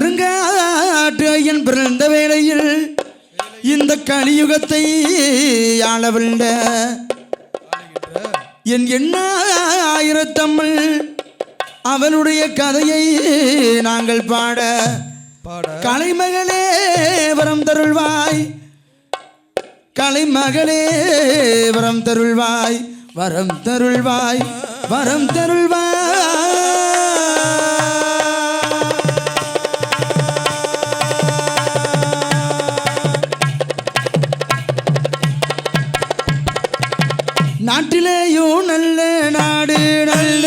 என் கருங்காட்டு பிறந்த வேளையில் இந்த கலியுகத்தை ஆளவில்ல என் எண்ணாயிரத்தம்மல் அவனுடைய கதையை நாங்கள் பாட பாட. கலைமகளே வரம் தருள்வாய். கலைமகளே வரம் தருள்வாய். வரம் தருள்வாய். வரம் தருள்வாய். நாட்டிலேயும் நல்ல நாடு நல்ல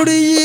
நாகங்கள்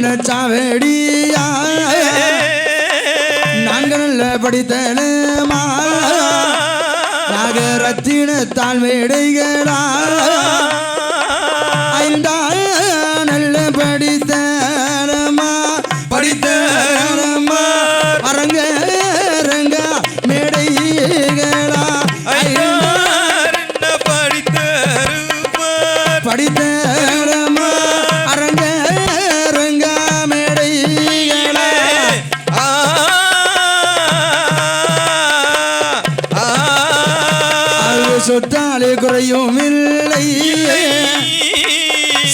முத்துவல்ல சாவடியா நான்கு நல்ல படித்தனமா நாகரத்தின மேடைகளா சொத்தாலே குறையும் இல்லை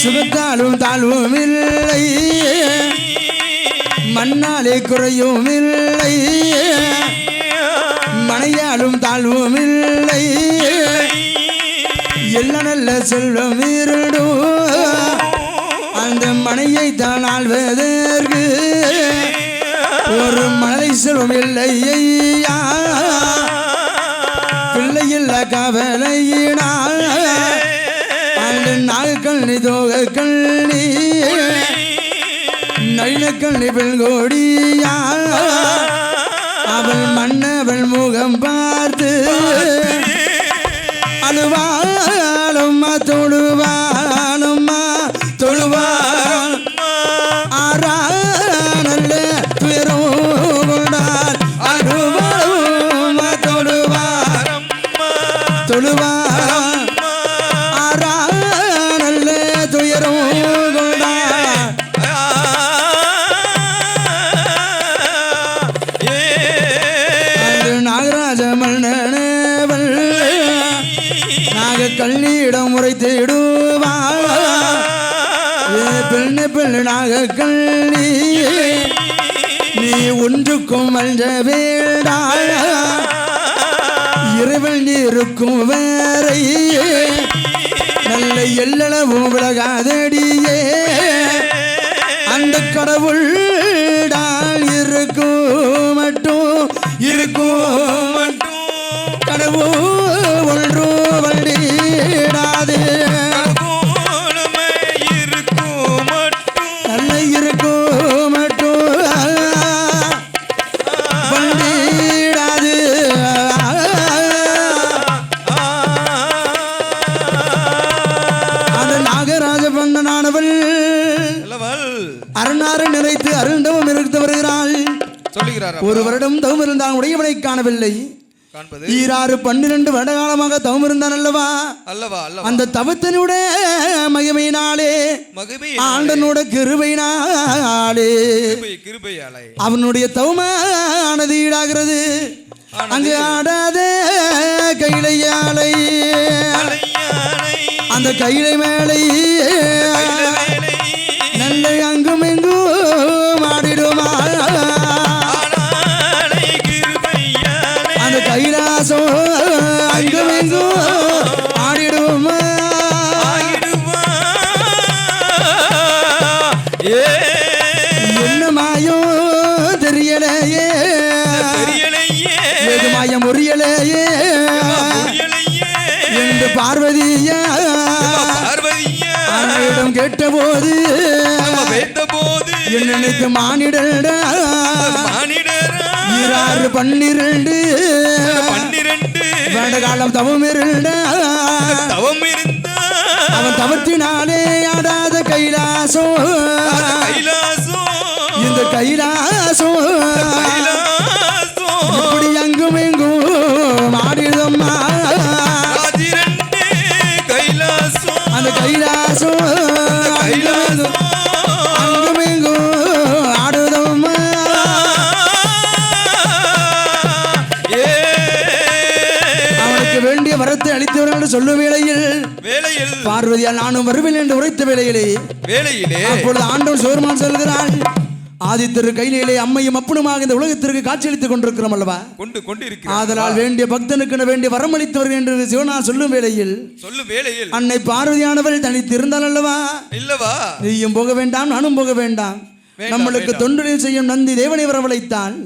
சுகத்தாலும் தாழ்வும் இல்லை மண்ணாலே குறையும் இல்லை மனையாலும் தாழ்வும் இல்லை எல்லா நல்ல செல்வம் இருடும் அந்த மனையை தான் ஆழ்வதற்கு ஒரு மலை செல்வம் இல்லை ஐயா. பிள்ளையில் கவலை நாகக்கண்ணி தோக கண்ணி நைன கண்ணி பெண்கோடியா இருக்கும் வேறை நல்ல எல்லளவும் விலகாதடியே. அந்த கடவுள் ஒரு வருடம் தவம் இருந்தான் உடையவனை காணவில்லை. ஈராறு பன்னிரண்டு வருட காலமாக தவம் இருந்தான் அல்லவா? அல்லவா அந்த தவத்தினுடைய மகிமையினாலே மகிமை ஆண்டனோட கிருபையினாலே அவனுடைய தவமானது ஈடாகிறது. அங்கு ஆடாத கைலையாலை அலையானை அந்த கைலை மேலை நினைத்து மானிடடா மானிடரா. ஈராறு பன்னிரண்டு. பன்னிரண்டு. வேண்ட காலம் தவம் இருண்டா தவம் இருந்தா அவன் தவத்தினாலே ஆடாத கைலாசம். பார்வதியால் நானும் வருவேன் என்று உரைத்த வேளையிலே வேளையிலே அப்பொழுது ஆண்டவன் சிவருமான் சொல்கிறான் ஆதித்திரு கையிலே அம்மையும் அப்பனுமாக இந்த உலகத்திற்கு காட்சியளித்துக் கொண்டிருக்கிறோம் அல்லவா? கொண்டு கொண்டு ஆதலால் வேண்டிய பக்தனுக்கு வேண்டிய வரமளித்தவர்கள் என்று சிவனார் சொல்லும் வேளையில் சொல்லு வேளையில் அன்னை பார்வதியானவள் தனித்து இருந்தால் அல்லவா? இல்லவா? நீயும் போக வேண்டாம் நானும் போக வேண்டாம். நம்மளுக்கு. தொண்டரில் செய்யும் நந்தி தேவனை வரவழைத்தான்.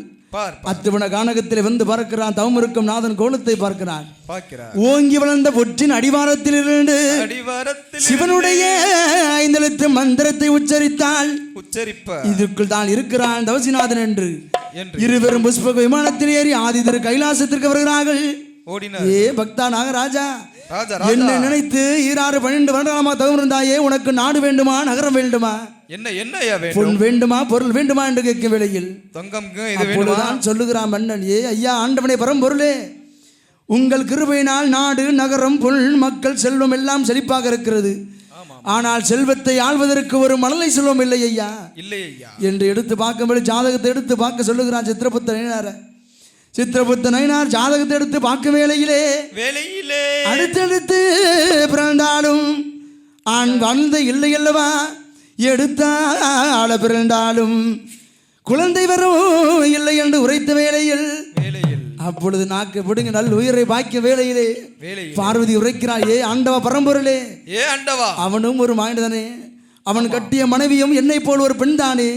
அத்துவன கானகத்தில் வந்து பார்க்கிறான் தவம் இருக்கும் நாதன் கோலத்தை பார்க்கிறான். ஓங்கி வளர்ந்த பொற்றின் அடிவாரத்தில் இருந்து அடிவாரத்தில் சிவனுடைய ஐந்தெழுத்து மந்திரத்தை உச்சரித்தாள். உச்சரிப்ப இதற்குள் தான் இருக்கிறான் தவசிநாதன் என்று. இருவரும் புஷ்பக விமானத்தில் ஏறி ஆதிதர் கைலாசத்திற்கு வருகிறார்கள். ஏ பக்தா நாகராஜா ராஜா என்ன நினைத்து ஈராறு பன்னெண்டு வருடமா தவம் இருந்தாயே உனக்கு நாடு வேண்டுமா நகரம் வேண்டுமா? என்ன என்ன ஐயா வேண்டும்? பொருள் வேண்டுமா என்று கேட்கும் வேளையில் தங்கம் அப்பொழுதுதான் சொல்லுகிறான் மன்னன் ஏ ஐயா ஆண்டவனே பரம்பொருளே உங்கள் கிருபையினால் நாடு நகரம் புல் மக்கள் செல்வம் எல்லாம் செழிப்பாக இருக்கிறது. ஆனால் செல்வத்தை ஆள்வதற்கு ஒரு மணலை செல்வம் இல்லை ஐயா. இல்லை ஐயா. என்று எடுத்து பார்க்கும்போது ஜாதகத்தை எடுத்து பார்க்க சொல்லுகிறான் சித்திரபுத்த நயினார சித்திரபுத்த நயினார் ஜாதகத்தை எடுத்து பார்க்கும் வேளையிலே வேலையிலே அடுத்தடுத்து பிறந்தாலும் ஆண் வாழ்ந்த இல்லை அல்லவா? எடுத்தால பிறந்தாலும் குழந்தை வரும் இல்லை என்று உரைத்த வேளையில் அப்பொழுது நாக்கு விடுங்க நல் உயிரை வேளையிலே வேலையில் பார்வதி உரைக்கிறாய் ஏ ஆண்டவ பரம்பொருளே ஏ அண்டவா அவனும் ஒரு மானிடனே அவன் கட்டிய மனைவியும் என்னை போல் ஒரு பெண் தானே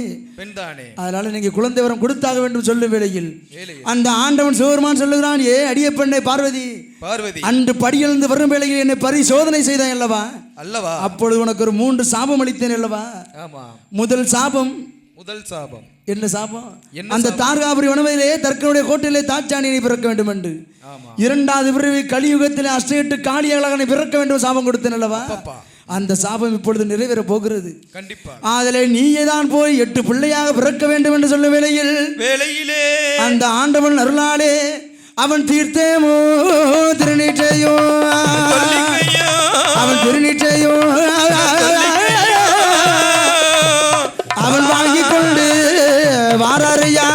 அதனால நீங்க குழந்தை வரம் கொடுத்தாக வேண்டும் சொல்லும் வேளையில். அந்த ஆண்டவன் சிவருமான் சொல்லுகிறான் ஏ அடிய பெண்ணை பார்வதி பார்வதி. அன்று படியிலிருந்து வரும் வேளையில் என்னை பரிசோதனை செய்தான் அல்லவா? அல்லவா? அப்பொழுது உனக்கு ஒரு மூன்று சாபம் அளித்தேன் அல்லவா? முதல் சாபம் முதல் சாபம். என்ன சாபம்? அந்த தார்காபுரி உணவிலே தற்கனுடைய கோட்டையிலே தாச்சாணியை பிறக்க வேண்டும் என்று இரண்டாவது பிறவி கலியுகத்திலே அஷ்டெட்டு காளியழகனை பிறக்க வேண்டும் சாபம் கொடுத்தேன் அல்லவா? அந்த சாபம் இப்பொழுது நிறைவேற போகிறது. கண்டிப்பா. அதிலே நீயே தான் போய் எட்டு பிள்ளையாக பிறக்க வேண்டும் என்று சொல்லும் வேளையில் வேலையிலே அந்த ஆண்டவன் அருளாலே அவன் தீர்த்தேமோ திருநீற்றையோ. அவன் திருநீற்றையோ. அவன் வாங்கி கொண்டு வாராரையா.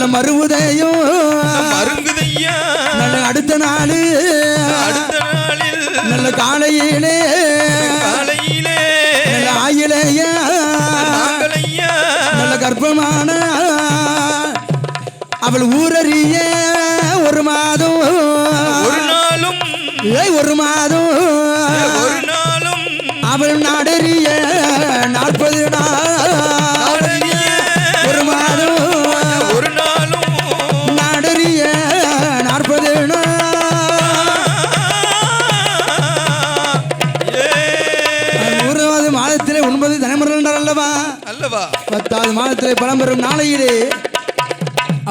நல்ல மருங்குதையா? நல்ல அடுத்த நாள். அடுத்த நாளில். நல்ல காலையிலே. காலையிலே. நல்ல ஆயிலேய. நல்ல கர்ப்பமான. அவள் ஊரறிய ஒரு மாதம். ஒரு நாளும். ஒரு மாதம். அல்லவா பத்தாவது மாதத்திலே பலம் பெறும் நாளையிலே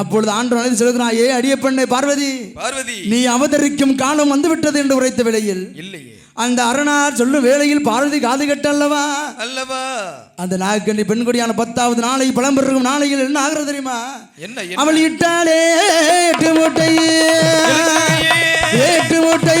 அப்பொழுது ஆண்டு அழைத்து ஏ அடியப்பண்ணை பார்வதி. பார்வதி. நீ அவதரிக்கும் காலம் வந்துவிட்டது என்று உரைத்த வேளையில் இல்லையே. அந்த அரணார் சொல்லும் வேளையில் பார்வதி காது கட்டல்லவா? அல்லவா? அந்த நாகக்கண்ணி பெண்கொடியான பத்தாவது நாளை பலம் பெறும் நாளையில் என்ன ஆகிறது தெரியுமா? என்ன அவள் இட்டாலே எட்டு மூட்டை ஏட்டு மூட்டை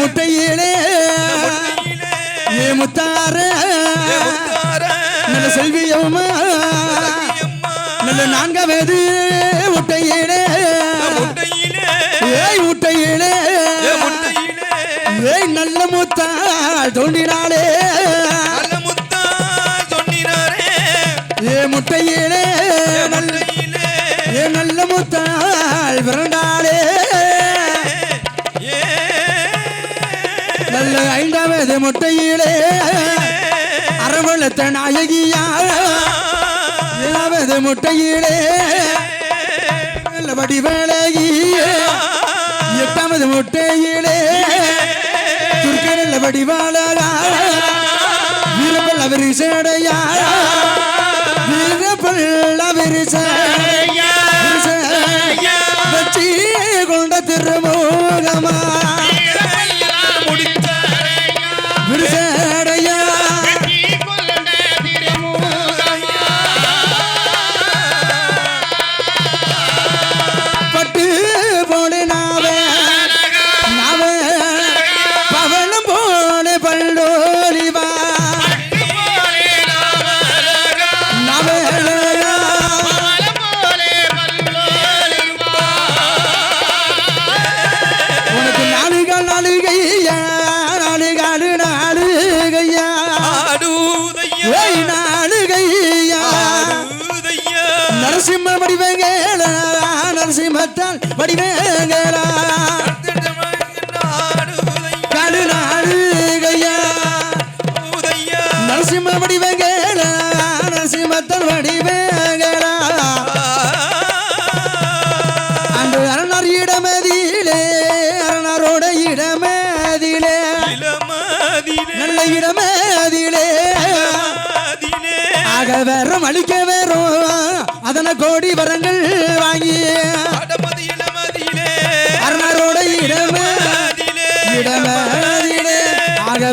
முட்டையிலே. முத்தாரு ஏ முத்தார. நல்ல செல்வியம்மா. அம்மா நல்ல நான்காம் வேது முட்டையிலே முட்டையிலே. ஏய் முட்டை அரவணத்த நாயகியா ஏழாவது முட்டையிலே நல்ல வடிவழகி எட்டாவது முட்டையிலே துர்க்க நல்ல வடிவாளரா வீரப்பல்ல விரிசடையா வீரப்பல்ல விரிசடையா வச்சி கொண்ட திருமோகமா நரசிம்மத்தால் வடிவங்கேளா காலு நாளுகையா நரசிம்ம வடிவங்கேளா நரசிம்மத்தால் வடிவங்கேளா அந்த அரணர் இடமதியிலே அரணரோட இடமதியிலே நல்ல இடமதியிலே ஆக வேறும் அழிக்க வேறும் அதன கோடி வரங்கள்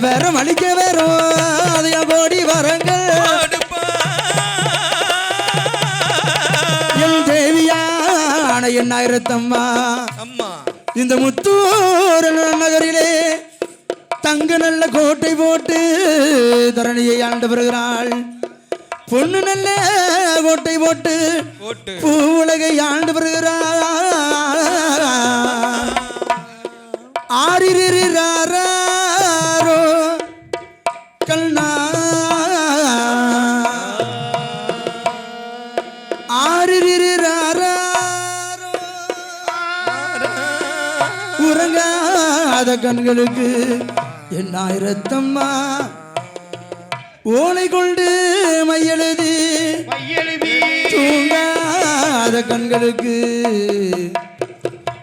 வேறும் அழிக்க வேறும் அதிக கோடி வரங்கள். என் தேவியான எண்ணாயிரத்தம்மா அம்மா. இந்த முத்தூர் நகரிலே தங்க நல்ல கோட்டை போட்டு தரணியை ஆண்டு வருகிறாள். பொண்ணு நல்ல கோட்டை போட்டு பூ உலகை ஆண்டு வருகிறாள். உறங்காத கண்களுக்கு எண்ணாயிரத்தம்மா ஓலை கொண்டு மையெழுதி தூங்காத கண்களுக்கு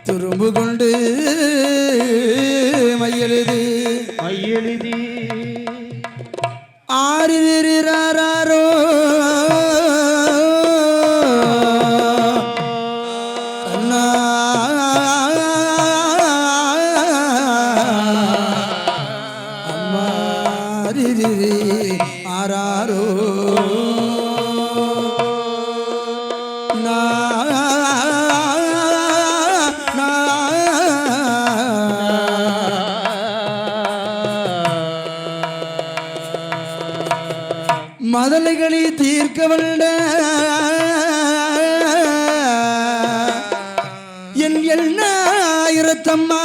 துரும்பு கொண்டு மையெழுதி. மையெழுதி. ஆறிராரோ கண்ணா மதலைகளை தீர்க்க வல்ல. என் எண்ணாயிரத்தம்மா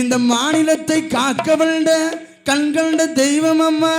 இந்த மாநிலத்தை காக்க வல்ல கண்கண்ட தெய்வம் அம்மா.